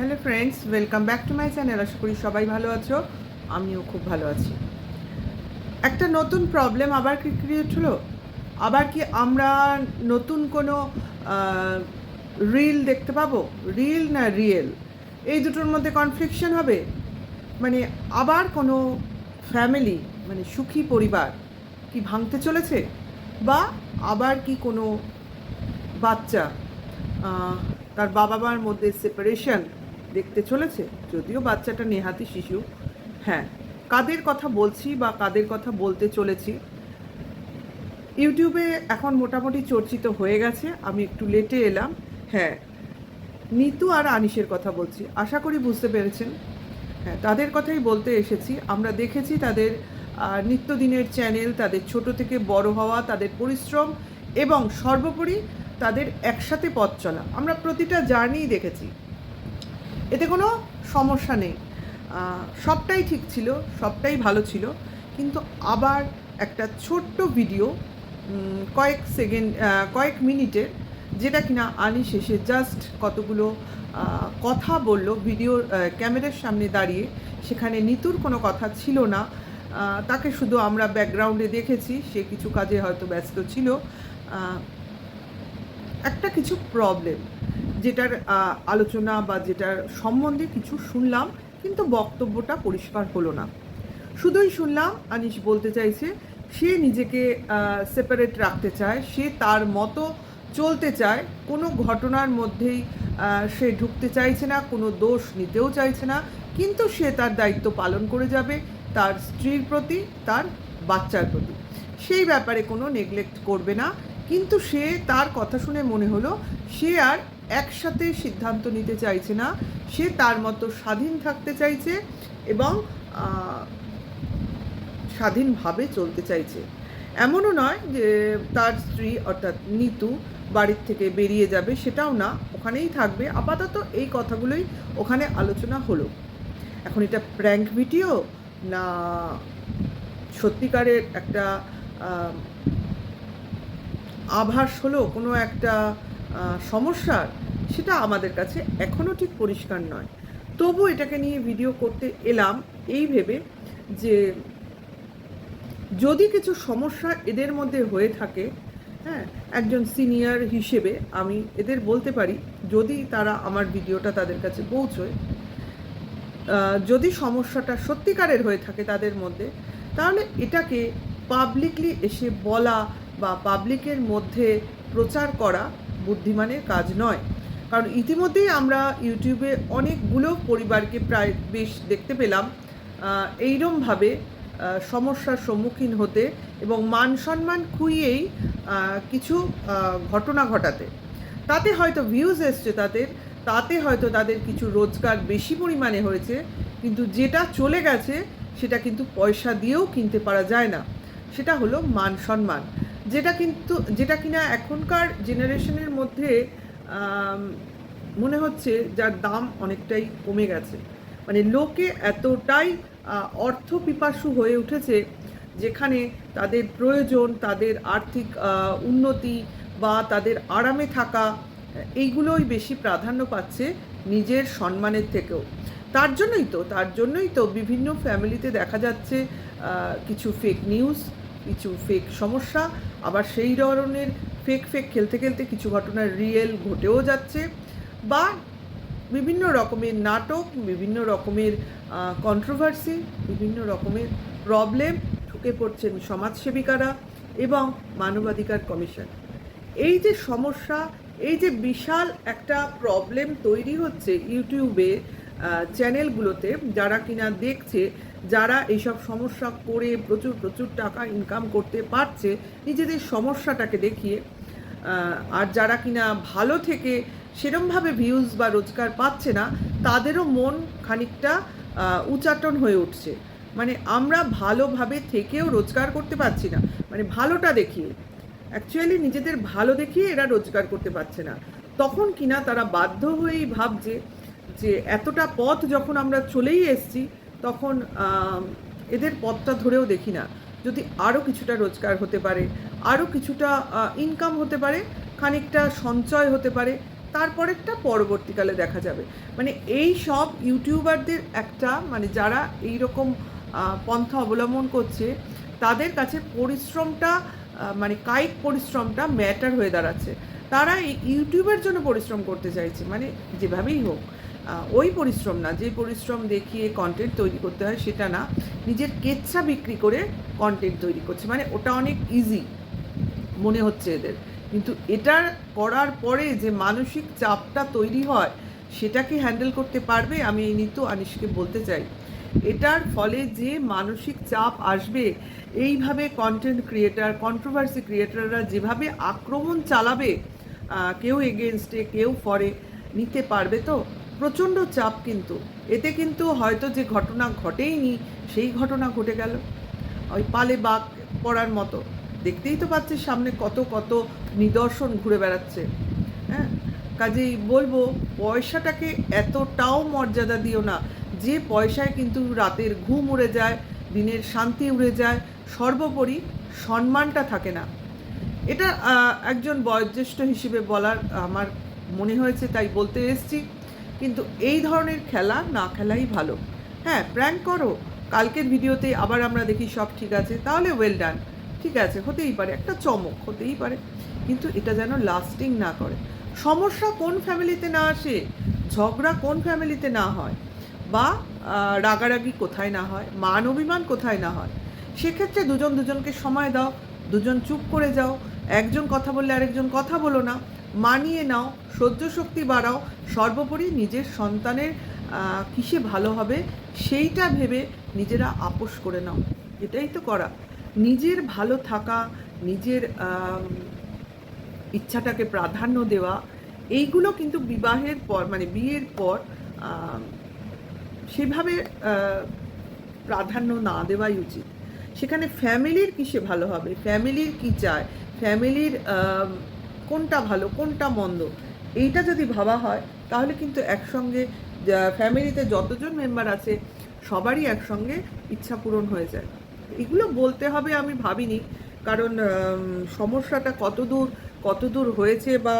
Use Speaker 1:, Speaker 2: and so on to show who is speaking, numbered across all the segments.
Speaker 1: Hello friends, welcome back to my channel. আশা করি সবাই ভালো আছো। আমিও খুব ভালো আছি। একটা নতুন প্রবলেম আবার কি ক্রিয়েট হলো? আবার কি আমরা নতুন কোনো রিল দেখতে পাবো? রিল না রিয়েল এই দুটোর মধ্যে কনফ্লিকশন হবে। মানে আবার কোনো ফ্যামিলি মানে সুখী পরিবার কি ভাঙতে চলেছে? বা আবার কি কোনো বাচ্চা তার বাবা মার মধ্যে সেপারেশন দেখতে চলেছে? যদিও বাচ্চাটা নেহাতি শিশু। হ্যাঁ কাদের কথা বলছি বা কাদের কথা বলতে চলেছি? ইউটিউবে এখন মোটামুটি চর্চিত হয়ে গেছে। আমি একটু লেটে এলাম। হ্যাঁ নিতু আর আনিসের কথা বলছি। আশা করি বুঝতে পেরেছেন। হ্যাঁ তাদের কথাই বলতে এসেছি। আমরা দেখেছি তাদের নিত্যদিনের চ্যানেল তাদের ছোট থেকে বড় হওয়া, তাদের পরিশ্রম এবং সর্বোপরি তাদের একসাথে পথ চলা। আমরা প্রতিটা জার্নি দেখেছি। এতে কোনো সমস্যা নেই। সবটাই ঠিক ছিল, সবটাই ভালো ছিল। কিন্তু আবার একটা ছোট্ট ভিডিও কয়েক সেকেন্ড কয়েক মিনিটের যেটা কিনা আনি শেষে জাস্ট কতগুলো কথা বলল ভিডিও ক্যামেরার সামনে দাঁড়িয়ে, সেখানে নিতুর কোনো কথা ছিল না। তাকে শুধু আমরা ব্যাকগ্রাউন্ডে দেখেছি, সে কিছু কাজে হয়তো ব্যস্ত ছিল। একটা কিছু প্রবলেম যেটার আলোচনা বা যেটার সম্বন্ধে কিছু শুনলাম, কিন্তু বক্তব্যটা পরিষ্কার হলো না। শুধুই শুনলাম আনিস বলতে চাইছে, সে নিজেকে সেপারেট রাখতে চায়, সে তার মতো চলতে চায়, কোনো ঘটনার মধ্যেই সে ঢুকতে চাইছে না, কোনো দোষ নিতেও চাইছে না, কিন্তু সে তার দায়িত্ব পালন করে যাবে, তার স্ত্রীর প্রতি, তার বাচ্চার প্রতি। সেই ব্যাপারে কোনো নেগলেক্ট করবে না, কিন্তু সে তার কথা শুনে মনে হলো, সে আর একসাথে সিদ্ধান্ত নিতে চাইছে না, সে তার মতো স্বাধীন থাকতে চাইছে এবং স্বাধীনভাবে চলতে চাইছে। এমনও নয় যে তার স্ত্রী অর্থাৎ নিতু বাড়ির থেকে বেরিয়ে যাবে, সেটাও না, ওখানেই থাকবে। আপাতত এই কথাগুলোই ওখানে আলোচনা হলো। এখন এটা প্র্যাঙ্ক ভিডিও না সত্যিকারের একটা আভাস হলো? কোনো একটা সমস্যার সেটা আমাদের কাছে এখনও ঠিক পরিষ্কার নয়। তবু এটাকে নিয়ে ভিডিও করতে এলাম এই ভেবে যে যদি কিছু সমস্যা এদের মধ্যে হয়ে থাকে হ্যাঁ একজন সিনিয়র হিসেবে আমি এদের বলতে পারি, যদি তারা আমার ভিডিওটা তাদের কাছে পৌঁছয় যদি সমস্যাটা সত্যিকারের হয়ে থাকে তাদের মধ্যে, তাহলে এটাকে পাবলিকলি এসে বলা বা পাবলিকের মধ্যে প্রচার করা বুদ্ধিমানের কাজ নয়। কারণ ইতিমধ্যেই আমরা ইউটিউবে অনেকগুলো পরিবারকে প্রায় বেশ দেখতে পেলাম। এইরমভাবে সমস্যার সম্মুখীন হতে এবং মান সম্মান খুইয়েই কিছু ঘটনা ঘটাতে। তাতে হয়তো ভিউজ এসছে তাদের, তাতে হয়তো তাদের কিছু রোজগার বেশি পরিমাণে হয়েছে, কিন্তু যেটা চলে গেছে সেটা কিন্তু পয়সা দিয়েও কিনতে পারা যায় না। সেটা হলো মান সম্মান। যেটা কিন্তু, যেটা কিনা এখনকার জেনারেশনের মধ্যে মনে হচ্ছে যার দাম অনেকটাই কমে গেছে। মানে লোকে এতটাই অর্থ পিপাসু হয়ে উঠেছে যেখানে তাদের প্রয়োজন, তাদের আর্থিক উন্নতি বা তাদের আরামে থাকা, এইগুলোই বেশি প্রাধান্য পাচ্ছে নিজের সম্মানের থেকেও। তার জন্যই তো, তার জন্যই তো বিভিন্ন ফ্যামিলিতে দেখা যাচ্ছে কিছু ফেক নিউজ কিছু ফেক সমস্যা আবার সেই ধরনের ফেক ফেক খেলতে খেলতে কিছু ঘটনা রিয়েল ঘটেও যাচ্ছে বা বিভিন্ন রকমের নাটক, বিভিন্ন রকমের কন্ট্রোভার্সি বিভিন্ন রকমের প্রবলেম ঢুকে পড়ছেন সমাজসেবিকারা এবং মানবাধিকার কমিশন। এই যে সমস্যা, এই যে বিশাল একটা প্রবলেম তৈরি হচ্ছে ইউটিউবে চ্যানেলগুলোতে যারা কিনা দেখছে যারা এইসব সমস্যা করে প্রচুর প্রচুর টাকা ইনকাম করতে পারছে, নিজেদের সমস্যাটাকে দেখিয়ে আর যারা কিনা ভালো থেকে সেরমভাবে ভিউজ বা রোজগার পাচ্ছে না, তাদেরও মন খানিকটা উচাটন হয়ে উঠছে। মানে আমরা ভালোভাবে থেকেও রোজগার করতে পারছি না। মানে ভালোটা দেখিয়ে। অ্যাকচুয়ালি নিজেদের ভালো দেখিয়ে এরা রোজগার করতে পারছে না। তখন কিনা তারা বাধ্য হয়েই ভাবছে যে, এতটা পথ যখন আমরা চলেই এসছি তখন এদের পথটা ধরেও দেখি না। যদি আরও কিছুটা রোজগার হতে পারে আরও কিছুটা ইনকাম হতে পারে, খানিকটা সঞ্চয় হতে পারে, তারপরেরটা পরবর্তীকালে দেখা যাবে। মানে এই সব ইউটিউবারদের একটা মানে যারা এই রকম পন্থা অবলম্বন করছে, তাদের কাছে পরিশ্রমটা মানে কায়িক পরিশ্রমটা ম্যাটার হয়ে দাঁড়াচ্ছে। তারা এই ইউটিউবের জন্য পরিশ্রম করতে চাইছে মানে যেভাবেই হোক। ওই পরিশ্রম না, যে পরিশ্রম দেখিয়ে কন্টেন্ট তৈরি করতে হয় সেটা না, নিজের কেচ্ছা বিক্রি করে কন্টেন্ট তৈরি করছে। মানে ওটা অনেক ইজি মনে হচ্ছে এদের। কিন্তু এটা করার পরে যে মানসিক চাপটা তৈরি হয়, সেটাকে হ্যান্ডেল করতে পারবে, আমি এই নিত্য আনিশকে বলতে চাই। এটার ফলে যে মানসিক চাপ আসবে, এইভাবে কন্টেন্ট ক্রিয়েটার কন্ট্রোভার্সি ক্রিয়েটাররা যেভাবে আক্রমণ চালাবে কেউ এগেনস্টে কেউ ফরে নিতে পারবে তো? প্রচণ্ড চাপ কিন্তু। এতে কিন্তু হয়তো যে ঘটনা ঘটেইনি, সেই ঘটনা ঘটে গেল। ওই পালে বাঘ পড়ার মতো। দেখতেই তো পাচ্ছিস সামনে কত কত নিদর্শন ঘুরে বেড়াচ্ছে। হ্যাঁ? কাজেই বলব, পয়সাটাকে এতটাও মর্যাদা দিও না। যে পয়সায় কিন্তু রাতের ঘুম উড়ে যায়, দিনের শান্তি উড়ে যায়, সর্বোপরি সম্মানটা থাকে না। এটা একজন বয়োজ্যেষ্ঠ হিসেবে বলার আমার মনে হয়েছে, তাই বলতে এসেছি। কিন্তু এই ধরনের খেলা না খেলাই ভালো। হ্যাঁ প্র্যাঙ্ক করো। কালকের ভিডিওতে আবার আমরা দেখি সব ঠিক আছে, তাহলে ওয়েল ডান ঠিক আছে, হতেই পারে, একটা চমক, হতেই পারে। কিন্তু এটা যেন লাস্টিং না করে। সমস্যা কোন ফ্যামিলিতে না আসে, ঝগড়া কোন ফ্যামিলিতে না হয়, বা রাগারাগি কোথায় না হয়, মান অভিমান কোথায় না হয়, সেক্ষেত্রে দুজন দুজনকে সময় দাও, দুজন চুপ করে যাও একজন কথা বললে আরেকজন কথা বলো না। মানিয়ে নাও, সহ্য শক্তি বাড়াও, সর্বোপরি নিজের সন্তানের কিসে ভালো হবে সেইটা ভেবে নিজেরা আপোষ করে নাও। এটাই তো করা। নিজের ভালো থাকা, নিজের ইচ্ছাটাকে প্রাধান্য দেওয়া, এইগুলো কিন্তু বিবাহের পর মানে বিয়ের পর সেভাবে প্রাধান্য না দেওয়াই উচিত। সেখানে ফ্যামিলির কিসে ভালো হবে? ফ্যামিলির কি চায়? ফ্যামিলির কোনটা ভালো, কোনটা মন্দ, এইটা যদি ভাবা হয়, তাহলে কিন্তু একসঙ্গে ফ্যামিলিতে যতজন মেম্বার আছে, সবারই একসঙ্গে ইচ্ছা পূরণ হয়ে যায়। এগুলো বলতে হবে আমি ভাবিনি, কারণ সমস্যাটা কতদূর কতদূর হয়েছে বা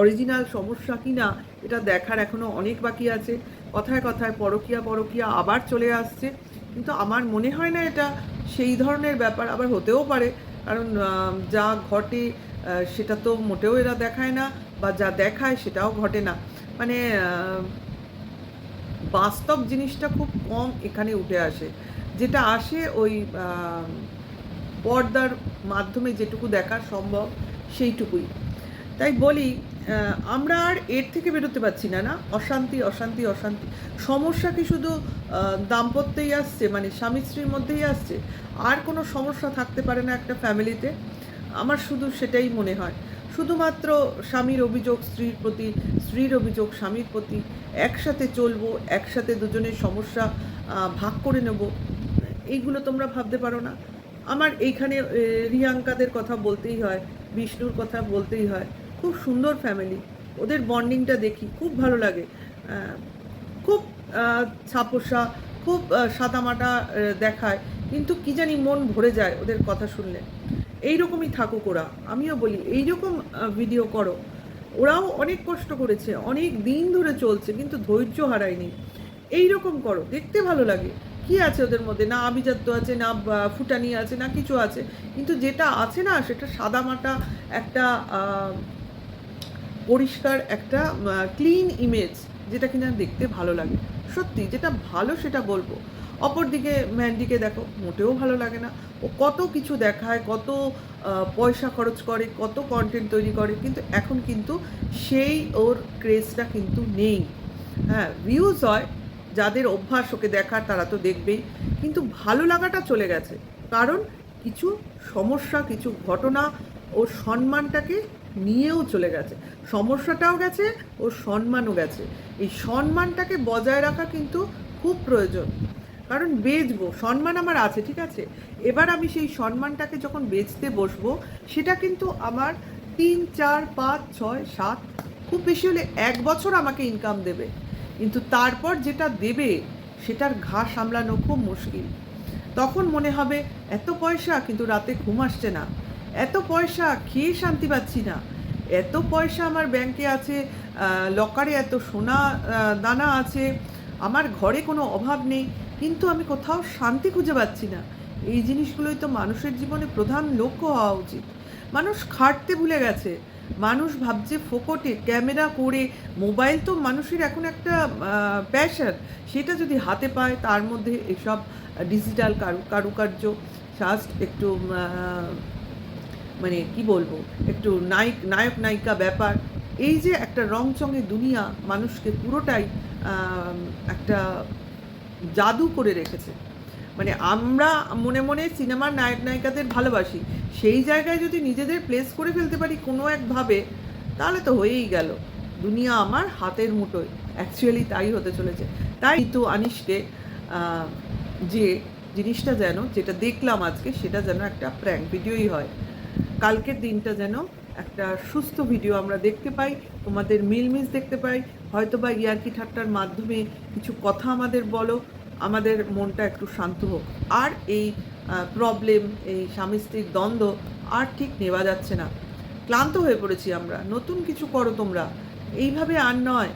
Speaker 1: অরিজিনাল সমস্যা কি না এটা দেখার এখনও অনেক বাকি আছে। কথায় কথায় পরকিয়া পরকিয়া আবার চলে আসছে। কিন্তু আমার মনে হয় না এটা সেই ধরনের ব্যাপার, আবার হতেও পারে। কারণ যা ঘটে সেটা তো মোটেও এরা দেখায় না বা যা দেখায় সেটাও ঘটে না। মানে বাস্তব জিনিসটা খুব কম এখানে উঠে আসে। যেটা আসে ওই পর্দার মাধ্যমে যেটুকু দেখা সম্ভব সেইটুকুই। তাই বলি আমরা আর এর থেকে বেরোতে পারছি না না? অশান্তি অশান্তি অশান্তি। সমস্যা কি শুধু দাম্পত্যেই আসছে? মানে স্বামী স্ত্রীর মধ্যেই আসছে? আর কোনো সমস্যা থাকতে পারে না একটা ফ্যামিলিতে? আমার শুধু সেটাই মনে হয়। শুধুমাত্র স্বামীর অভিযোগ, স্ত্রীর প্রতি, স্ত্রীর অভিযোগ, স্বামীর প্রতি একসাথে চলবো, একসাথে দুজনের সমস্যা ভাগ করে নেব, এইগুলো তোমরা ভাবতে পারো না। আমার এইখানে রিয়াঙ্কাদের কথা বলতেই হয়, বিষ্ণুর কথা বলতেই হয়। খুব সুন্দর ফ্যামিলি ওদের বন্ডিংটা দেখি, খুব ভালো লাগে। খুব ছাপোষা খুব সাদামাটা দেখায়, কিন্তু কি জানি মন ভরে যায় ওদের কথা শুনলে। এইরকমই থাকুক ওরা। আমিও বলি, এইরকম ভিডিও করো। ওরাও অনেক কষ্ট করেছে, অনেক দিন ধরে চলছে, কিন্তু ধৈর্য হারায়নি। এইরকম করো, দেখতে ভালো লাগে। কি আছে ওদের মধ্যে? না আভিজাত্য আছে, না ফুটানি আছে, না কিছু আছে। কিন্তু যেটা আছে না, সেটা সাদামাটা একটা পরিষ্কার একটা ক্লিন ইমেজ যেটা কিনা দেখতে ভালো লাগে। সত্যি, যেটা ভালো সেটা বলব। অপরদিকে ম্যান্ডিকে দেখো, মোটেও ভালো লাগে না। ও কত কিছু দেখায়, কত পয়সা খরচ করে, কত কন্টেন্ট তৈরি করে, কিন্তু এখন কিন্তু সেই ওর ক্রেজটা কিন্তু নেই। হ্যাঁ ভিউজ হয়, যাদের অভ্যাস ওকে দেখার, তারা তো দেখবেই। কিন্তু ভালো লাগাটা চলে গেছে। কারণ কিছু সমস্যা, কিছু ঘটনা, ওর সম্মানটাকে নিয়েও চলে গেছে। সমস্যাটাও গেছে, ওর সম্মানও গেছে। এই সম্মানটাকে বজায় রাখা কিন্তু খুব প্রয়োজন। কারণ বেচবো, সম্মান আমার আছে, ঠিক আছে? এবার আমি সেই সম্মানটাকে যখন বেচতে বসবো, সেটা কিন্তু আমার তিন, চার, পাঁচ, ছয়, সাত, খুব বেশি হলে এক বছর আমাকে ইনকাম দেবে। কিন্তু তারপর যেটা দেবে, সেটার ঘা সামলানো খুব মুশকিল। তখন মনে হবে, এত পয়সা, কিন্তু রাতে ঘুম আসছে না। এত পয়সা, খেয়ে শান্তি পাচ্ছি না। এত পয়সা আমার ব্যাংকে আছে লকারে এত সোনা দানা আছে, আমার ঘরে কোনো অভাব নেই, কিন্তু আমি কোথাও শান্তি খুঁজে পাচ্ছি না। এই জিনিসগুলোই তো মানুষের জীবনে প্রধান লক্ষ্য হওয়া উচিত। মানুষ খাটতে ভুলে গেছে। মানুষ ভাবছে ফোকটে, ক্যামেরা করে মোবাইল তো মানুষের এখন একটা প্যাশন সেটা যদি হাতে পায়, তার মধ্যে এসব ডিজিটাল কারু, কারুকার্য জাস্ট একটু মানে কি বলব, একটু নায়ক নায়ক, নায়িকা ব্যাপার। এই যে একটা রংচঙে দুনিয়া মানুষকে পুরোটাই একটা জাদু করে রেখেছে। মানে আমরা মনে মনে সিনেমার নায়ক, নায়িকাদের ভালোবাসি। সেই জায়গায় যদি নিজেদের প্লেস করে ফেলতে পারি কোনো একভাবে তাহলে তো হয়েই গেল। দুনিয়া আমার হাতের মুঠোয়। অ্যাকচুয়ালি তাই হতে চলেছে। তাই তো আনিসকে যে জিনিসটা যেন, যেটা দেখলাম আজকে, সেটা যেন একটা প্র্যাঙ্ক ভিডিওই হয়। কালকের দিনটা যেন একটা সুস্থ ভিডিও আমরা দেখতে পাই, তোমাদের মিলমিস দেখতে পাই হয়তো বা ইয়ার্কি ঠাট্টার মাধ্যমে কিছু কথা আমাদের বলো, আমাদের মনটা একটু শান্ত হোক। আর এই প্রবলেম এই স্বামী স্ত্রীর দ্বন্দ্ব আর ঠিক নেওয়া যাচ্ছে না। ক্লান্ত হয়ে পড়েছি আমরা, নতুন কিছু করো তোমরা। এইভাবে আর নয়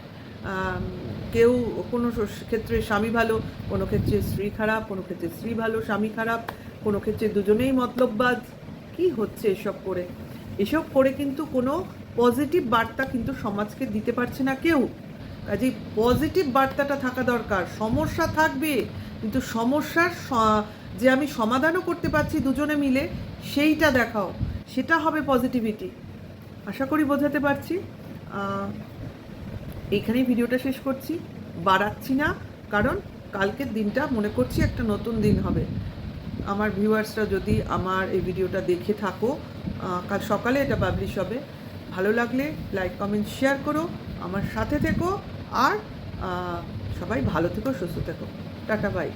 Speaker 1: কেউ কোনো ক্ষেত্রে স্বামী ভালো, কোনো ক্ষেত্রে স্ত্রী খারাপ, কোনো ক্ষেত্রে স্ত্রী ভালো, স্বামী খারাপ, কোনো ক্ষেত্রে দুজনেই মতলববাজ কি হচ্ছে এসব করে? এসব করে কিন্তু কোনো পজিটিভ বার্তা কিন্তু সমাজকে দিতে পারছে না কেউ। কাজেই পজিটিভ বার্তাটা থাকা দরকার। সমস্যা থাকবে, কিন্তু সমস্যার যে আমি সমাধানও করতে পারছি দুজনে মিলে, সেইটা দেখাও। সেটা হবে পজিটিভিটি আশা করি বোঝাতে পারছি। এইখানেই ভিডিওটা শেষ করছি। বাড়াচ্ছি না, কারণ কালকের দিনটা মনে করছি একটা নতুন দিন হবে। আমার ভিউয়ার্সরা যদি আমার এই ভিডিওটা দেখে থাকো কাল সকালে এটা পাবলিশ হবে। ভালো লাগলে লাইক কমেন্ট শেয়ার করো, আমার সাথে থেকো, আর সবাই ভালো থেকো, সুস্থ থেকো। Tata bye